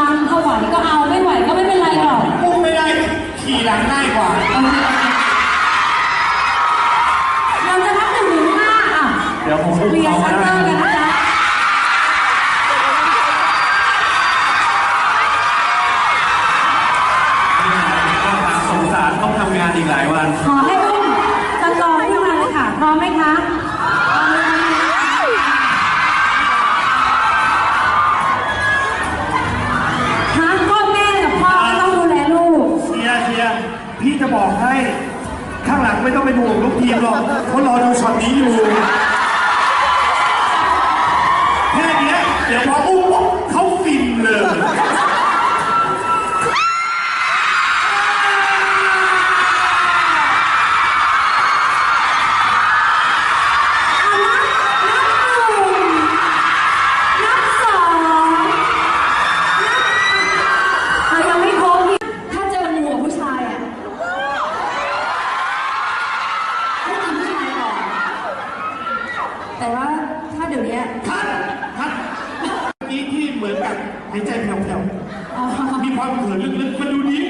ยังถ้าไหวก็เอาไม่ไหวก็ไม่เป็นไรหรอกอุ้มไม่ได้ขี่หลังง่ายกว่า เราจะนับหนึ่งถึงห้าอะเดี๋ยวผมอุ้มเรียนเขาชัตเตอได้ร์กันนะจ๊ะสงสารต้องทำงานอีกหลายวัน ขอให้ พี่จะบอกให้ ข้างหลังไม่ต้องไป็นห่วงลูกทีมหรอกเขารอดูช็อตนี้อยู่แค่เนี้เดี๋ยวพอ แต่ว่าถ้าเดี๋ยวเนี้ยคัดคัดเมื่อกี้ที่เหมือนกับหายใจแผ่วอ๋อๆ มีความเขินลึกๆมาดูนี้ดิมาดูนี้พี่ชอบ